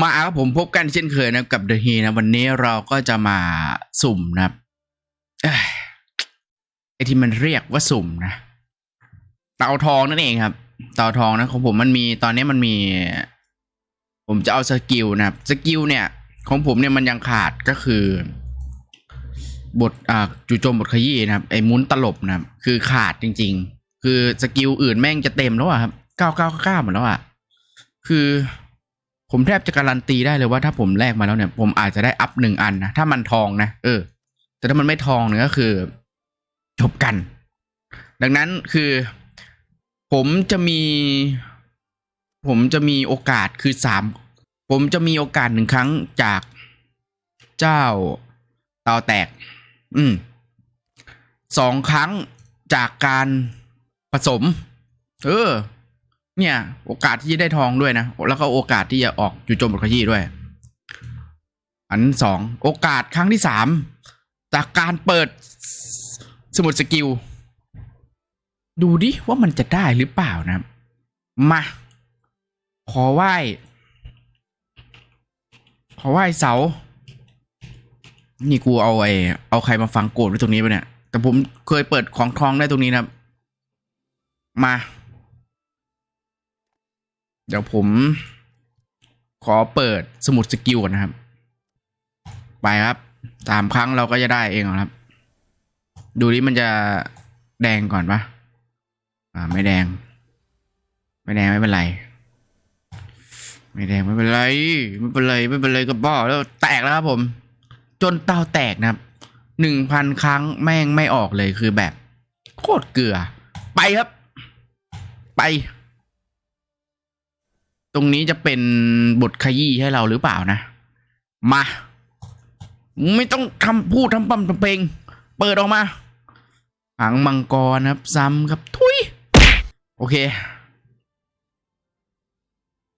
มาครับผมพบกันเช่นเคยนะกับเดอะฮีนะ วันนี้เราก็จะมาสุ่มนะครับไอที่มันเรียกว่าสุ่มนะ เตาทองนั่นเองครับ เตาทองนะของผมมันมีตอนนี้มันมี ผมจะเอาสกิลนะครับสกิลเนี่ย ของผมเนี่ยมันยังขาดก็คือบทอ่าจู่โจมบทขยี้นะครับ ไอ้มุนตลบนะครับ คือขาดจริง ๆ คือสกิลอื่นแม่งจะเต็มแล้วอะครับเก้าเก้าเก้าหมดแล้วอะคือ ผมแทบจะการันตีได้เลยว่าถ้าผมแลกมาแล้วเนี่ย ผมอาจจะได้อัพหนึ่งอันนะ ถ้ามันทองนะเออ แต่ถ้ามันไม่ทองเนี่ยก็คือ จบกัน ดังนั้นคือ ผมจะมี ผมจะมีโอกาสคือสามผมจะมีโอกาสหนึ่งครั้งจากเจ้าเตาแตก อืมสองครั้งจากการผสม เออ เนี่ย โอกาสที่จะได้ทองด้วยนะแล้วก็โอกาสที่จะออกจู่โจมบทขยี้ด้วย อันสองโอกาสครั้งที่สามจากการเปิดสมุดสกิล ดูดิว่ามันจะได้หรือเปล่านะ มา ขอไหว้ ขอไหว้เสา นี่กูเอาไอ้เอาใครมาฟังโกรธไว้ตรงนี้ปะเนี่ย แต่ผมเคยเปิดของทองได้ตรงนี้นะมา เดี๋ยวผมขอเปิดสมุดสกิลก่อนนะครับ ไปครับสามครั้งเราก็จะได้เองครับ ดูดิมันจะแดงก่อนปะอ่า ไม่แดง ไม่แดงไม่เป็นไร ไม่แดงไม่เป็นไร ไม่เป็นไรไม่เป็นไรกับบ้าแล้วแตกแล้วครับผม จนเตาแตกนะครับหนึ่งพันครั้งแม่งไม่ออกเลยคือแบบ โคตรเกลือ ไปครับ ไป ตรงนี้จะเป็นบทขยี้ให้เราหรือเปล่านะ มา ไม่ต้องทำพูดทำปั๊มทำเพลง เปิดออกมาหางมังกรครับ ซ้ำครับ ทุย โอเค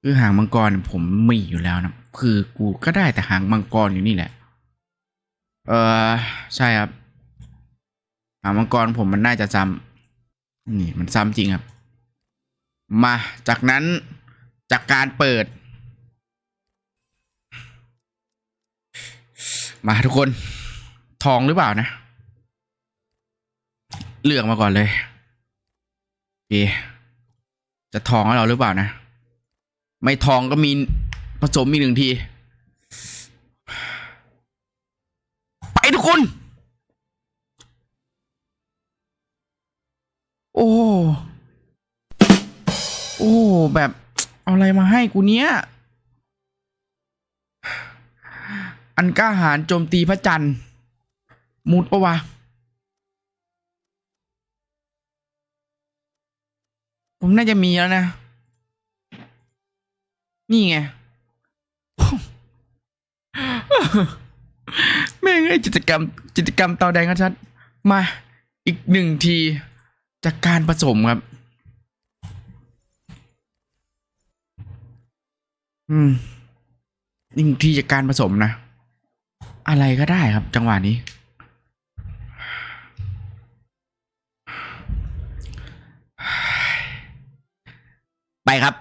คือหางมังกรผมมีอยู่แล้วนะ คือกูก็ได้แต่หางมังกรอยู่นี่แหละ เออใช่ครับ หางมังกรผมมันน่าจะซ้ำนี่มันซ้ำจริงครับ มาจากนั้น จากการเปิด มาทุกคน ทองหรือเปล่านะ เลือกมาก่อนเลยโอเคจะทองให้เราหรือเปล่านะ ไม่ทองก็มีผสมมีหนึ่งที ไปทุกคน โอ้ โอ้ แบบ เอาอะไรมาให้กูเนี้ย อันกล้าหาญโจมตีพระจันทร์ มุดปะวะ ผมน่าจะมีแล้วนะ นี่ไง แม่งไอ้จิตกรรม จิตกรรมเตาแดงชัด มา อีกหนึ่งทีจากการผสมครับ อืมหนึ่งทีจากการผสมนะ อะไรก็ได้ครับ จังหวะนี้ ไปครับ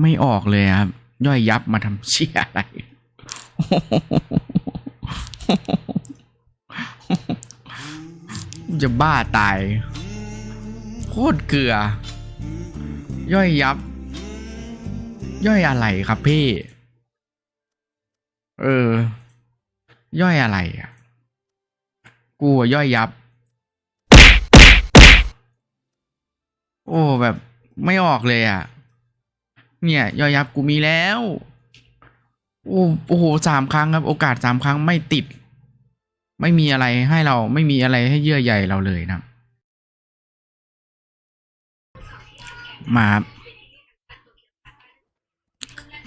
ไม่ออกเลยครับ ย่อยยับมาทำเชี่ยอะไร จะบ้าตาย โคตรเกลือ ย่อยยับ ย่อยอะไรครับพี่ เออ ย่อยอะไรอะ กูย่อยยับ โอ้แบบไม่ออกเลยอะ เนี่ย ย่อยยับกูมีแล้ว โอ้โอ้โหสามครั้งครับ โอกาสสามครั้งไม่ติด ไม่มีอะไรให้เราไม่มีอะไรให้เยื่อใยเราเลยนะ มาครับ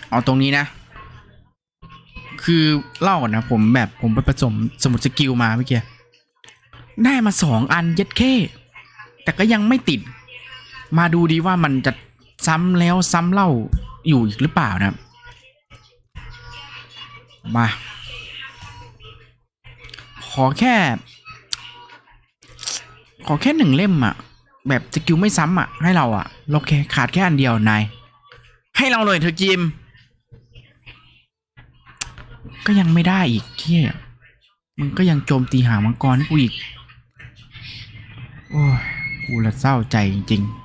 เอาตรงนี้นะ คือเล่าก่อนนะผมแบบผมไปผสมสมุดสกิลมาเมื่อกี้ได้มาสองอันย็ดเข้แต่ก็ยังไม่ติด มาดูดีว่ามันจะซ้ำแล้วซ้ำเล่าอยู่อีกหรือเปล่านะมา ขอแค่ ขอแค่หนึ่งเล่มอะ แบบสกิลไม่ซ้ำอะ ให้เราอะเราแค่ขาดแค่อันเดียวนายให้เราหน่อยเถอะจิม ก็ยังไม่ได้อีกเที่ยมันก็ยังโจมตีหางมังกรกูอีก โอ้ยกูละเศร้าใจจริงๆ